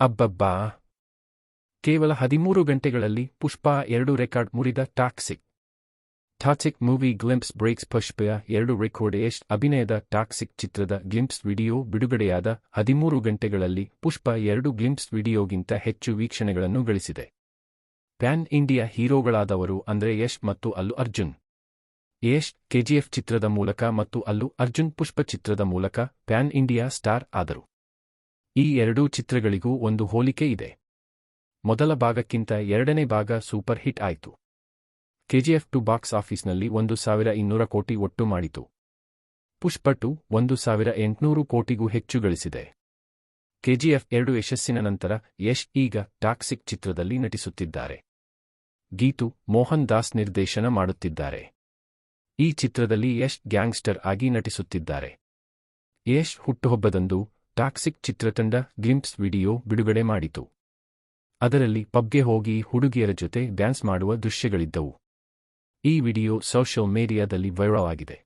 ಅಬ್ಬಬ್ಬಾ. ಕೇವಲ ಹದಿಮೂರು ಗಂಟೆಗಳಲ್ಲಿ ಪುಷ್ಪಾ ಎರಡು ರೆಕಾರ್ಡ್ ಮುರಿದ toxic. Toxic movie glimpse breaks Pushpa ಎರಡು ರೆಕಾರ್ಡ್ ಯಶ್ ಅಭಿನಯದ ಟಾಕ್ಸಿಕ್ ಚಿತ್ರದ ಗ್ಲಿಂಪ್ಸ್ ವಿಡಿಯೋ ಬಿಡುಗಡೆಯಾದ ಹದಿಮೂರು ಗಂಟೆಗಳಲ್ಲಿ ಪುಷ್ಪ ಎರಡು ಗ್ಲಿಂಪ್ಸ್ ವಿಡಿಯೋಗಿಂತ ಹೆಚ್ಚು ವೀಕ್ಷಣೆಗಳನ್ನು ಗಳಿಸಿದೆ. ಪ್ಯಾನ್ ಇಂಡಿಯಾ ಹೀರೋಗಳಾದವರು ಅಂದರೆ ಯಶ್ ಮತ್ತು ಅಲ್ಲು ಅರ್ಜುನ್. ಯಶ್ ಕೆಜಿಎಫ್ ಚಿತ್ರದ ಮೂಲಕ ಮತ್ತು ಅಲ್ಲು ಅರ್ಜುನ್ ಪುಷ್ಪ ಚಿತ್ರದ ಮೂಲಕ ಪ್ಯಾನ್ ಇಂಡಿಯಾ ಸ್ಟಾರ್ ಆದರು. ಈ ಎರಡೂ ಚಿತ್ರಗಳಿಗೂ ಒಂದು ಹೋಲಿಕೆ ಇದೆ. ಮೊದಲ ಭಾಗಕ್ಕಿಂತ ಎರಡನೇ ಭಾಗ ಸೂಪರ್ ಹಿಟ್ ಆಯಿತು. ಕೆಜಿಎಫ್ ಟು ಬಾಕ್ಸ್ ಆಫೀಸ್ನಲ್ಲಿ ಒಂದು ಸಾವಿರ ಇನ್ನೂರ ಕೋಟಿ ಒಟ್ಟು ಮಾಡಿತು. ಪುಷ್ಪಟು ಒಂದು ಸಾವಿರ ಎಂಟುನೂರು ಕೋಟಿಗೂ ಹೆಚ್ಚು ಗಳಿಸಿದೆ ಕೆಜಿಎಫ್ ಎರಡು ಯಶಸ್ಸಿನ ನಂತರ ಯಶ್ ಈಗ ಟಾಕ್ಸಿಕ್ ಚಿತ್ರದಲ್ಲಿ ನಟಿಸುತ್ತಿದ್ದಾರೆ. ಗೀತು ಮೋಹನ್ ದಾಸ್ ನಿರ್ದೇಶನ ಮಾಡುತ್ತಿದ್ದಾರೆ. ಈ ಚಿತ್ರದಲ್ಲಿ ಯಶ್ ಗ್ಯಾಂಗ್ಸ್ಟರ್ ಆಗಿ ನಟಿಸುತ್ತಿದ್ದಾರೆ. ಯಶ್ ಹುಟ್ಟುಹಬ್ಬದಂದು ಟಾಕ್ಸಿಕ್ ಚಿತ್ರತಂಡ ಗ್ಲಿಂಪ್ಸ್ ವಿಡಿಯೋ ಬಿಡುಗಡೆ ಮಾಡಿತು. ಅದರಲ್ಲಿ ಪಬ್ಗೆ ಹೋಗಿ ಹುಡುಗಿಯರ ಜೊತೆ ಡ್ಯಾನ್ಸ್ ಮಾಡುವ ದೃಶ್ಯಗಳಿದ್ದವು. ಈ ವಿಡಿಯೋ ಸೋಷಿಯಲ್ ಮೀಡಿಯಾದಲ್ಲಿ ವೈರಲ್ ಆಗಿದೆ.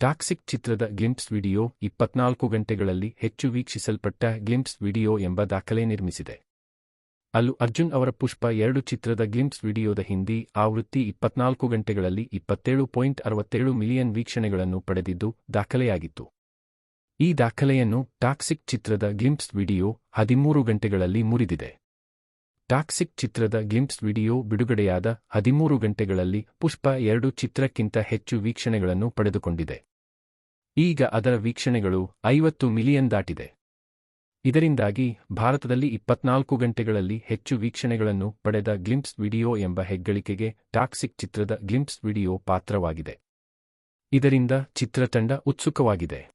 ಟಾಕ್ಸಿಕ್ ಚಿತ್ರದ ಗ್ಲಿಂಪ್ಸ್ ವಿಡಿಯೋ ಇಪ್ಪತ್ನಾಲ್ಕು ಗಂಟೆಗಳಲ್ಲಿ ಹೆಚ್ಚು ವೀಕ್ಷಿಸಲ್ಪಟ್ಟ ಗ್ಲಿಂಪ್ಸ್ ವಿಡಿಯೋ ಎಂಬ ದಾಖಲೆ ನಿರ್ಮಿಸಿದೆ. ಅಲ್ಲು ಅರ್ಜುನ್ ಅವರ ಪುಷ್ಪ ಎರಡು ಚಿತ್ರದ ಗ್ಲಿಂಪ್ಸ್ ವಿಡಿಯೋದ ಹಿಂದಿ ಆವೃತ್ತಿ ಇಪ್ಪತ್ನಾಲ್ಕು ಗಂಟೆಗಳಲ್ಲಿ ಇಪ್ಪತ್ತೇಳು ಪಾಯಿಂಟ್ ಅರವತ್ತೇಳು ಮಿಲಿಯನ್ ವೀಕ್ಷಣೆಗಳನ್ನು ಪಡೆದಿದ್ದು ದಾಖಲೆಯಾಗಿತ್ತು. ಈ ದಾಖಲೆಯನ್ನು ಟಾಕ್ಸಿಕ್ ಚಿತ್ರದ ಗ್ಲಿಂಪ್ಸ್ ವಿಡಿಯೋ ಹದಿಮೂರು ಗಂಟೆಗಳಲ್ಲಿ ಮುರಿದಿದೆ. ಟಾಕ್ಸಿಕ್ ಚಿತ್ರದ ಗ್ಲಿಂಪ್ಸ್ ವಿಡಿಯೋ ಬಿಡುಗಡೆಯಾದ ಹದಿಮೂರು ಗಂಟೆಗಳಲ್ಲಿ ಪುಷ್ಪ ಎರಡು ಚಿತ್ರಕ್ಕಿಂತ ಹೆಚ್ಚು ವೀಕ್ಷಣೆಗಳನ್ನು ಪಡೆದುಕೊಂಡಿದೆ. ಈಗ ಅದರ ವೀಕ್ಷಣೆಗಳು ಐವತ್ತು ಮಿಲಿಯನ್ ದಾಟಿದೆ. ಇದರಿಂದಾಗಿ ಭಾರತದಲ್ಲಿ ಇಪ್ಪತ್ನಾಲ್ಕು ಗಂಟೆಗಳಲ್ಲಿ ಹೆಚ್ಚು ವೀಕ್ಷಣೆಗಳನ್ನು ಪಡೆದ ಗ್ಲಿಂಪ್ಸ್ ವಿಡಿಯೋ ಎಂಬ ಹೆಗ್ಗಳಿಕೆಗೆ ಟಾಕ್ಸಿಕ್ ಚಿತ್ರದ ಗ್ಲಿಂಪ್ಸ್ ವಿಡಿಯೋ ಪಾತ್ರವಾಗಿದೆ. ಇದರಿಂದ ಚಿತ್ರತಂಡ ಉತ್ಸುಕವಾಗಿದೆ.